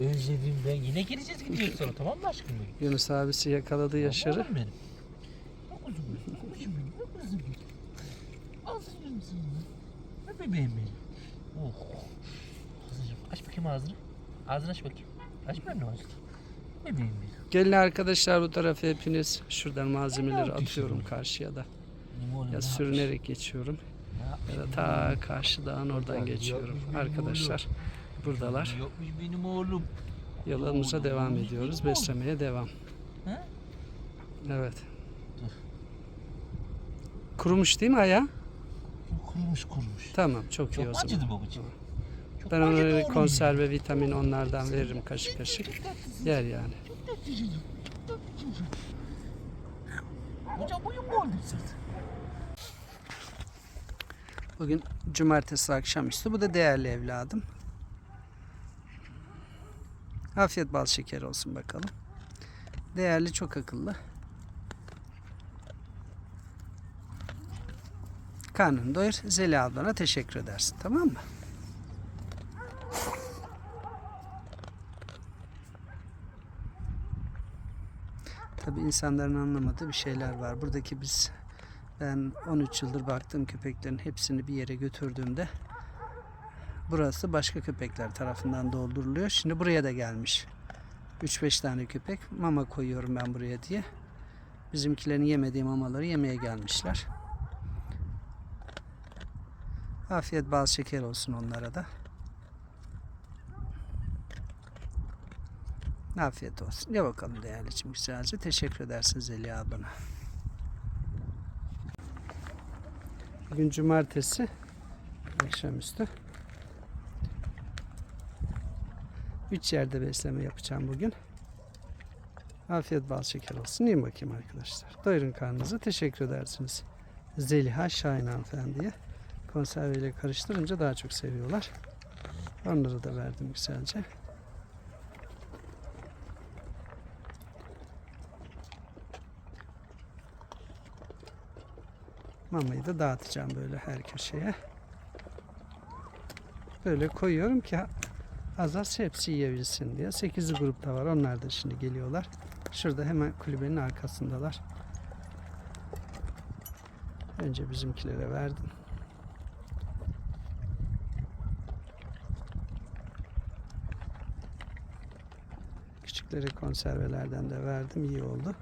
Özledim ben. Yine geleceğiz gidiyoruz sonra tamam mı aşkım benim? Yunus abisi yakaladı Yaşar'ı. Oğlum benim. Bak kuzum benim. Bak kuzum benim. Bak kuzum benim. Aferin sana. Ne bebeğim benim. Oh. Kızım aç bakayım ağzını. Ağzını aç bakayım. Aç bakayım ağzını. Bebeğim benim. Gelin arkadaşlar bu tarafa hepiniz. Şuradan malzemeleri atıyorum karşıya da. Benim oğlum ne Ya yapmış? sürünerek geçiyorum. Ne yapmış Ya da ta karşı dağın oradan geçiyorum. Arkadaşlar buradalar. Yapmış benim oğlum. Yolumuza Oğlum, devam oğlum, ediyoruz. oğlum. Beslemeye devam. Ha? Evet. Dur. Kurumuş değil mi ayağı? Kurumuş kurumuş. Tamam çok iyi Çok o mu zaman. acıdı babacığım? Çok Ben ona oğlum? konserve vitamin onlardan veririm kaşık kaşık. Yer yani. Çok tatlı çocuk. Çok tatlı çocuk. Hocam buyur mu oldun sen? Bugün cumartesi akşamüstü. Bu da değerli evladım. Afiyet bal şeker olsun bakalım. Değerli çok akıllı. Karnını doyur. Zeli ablana teşekkür edersin. Tamam mı? Tabii insanların anlamadığı bir şeyler var. Buradaki biz ben 13 yıldır baktığım köpeklerin hepsini bir yere götürdüğümde burası başka köpekler tarafından dolduruluyor. Şimdi buraya da gelmiş. 3-5 tane köpek mama koyuyorum ben buraya diye. Bizimkilerin yemediği mamaları yemeye gelmişler. Afiyet bal şeker olsun onlara da. Afiyet olsun. Ye bakalım değerlicim güzelce. Teşekkür edersin Zeliha ablana. Bugün cumartesi akşamüstü. Üç yerde besleme yapacağım bugün. Afiyet bal şeker olsun. Yiyin bakayım arkadaşlar. Doyurun karnınızı. Teşekkür edersiniz. Zeliha Şahin hanımefendiye. Konserveyle karıştırınca daha çok seviyorlar. Onları da verdim güzelce. Mamayı da dağıtacağım böyle her köşeye. Böyle koyuyorum ki az az hepsi yiyebilsin diye. 8'li grupta var. Onlar da şimdi geliyorlar. Şurada hemen kulübenin arkasındalar. Önce bizimkilere verdim. Küçüklere konservelerden de verdim. İyi oldu.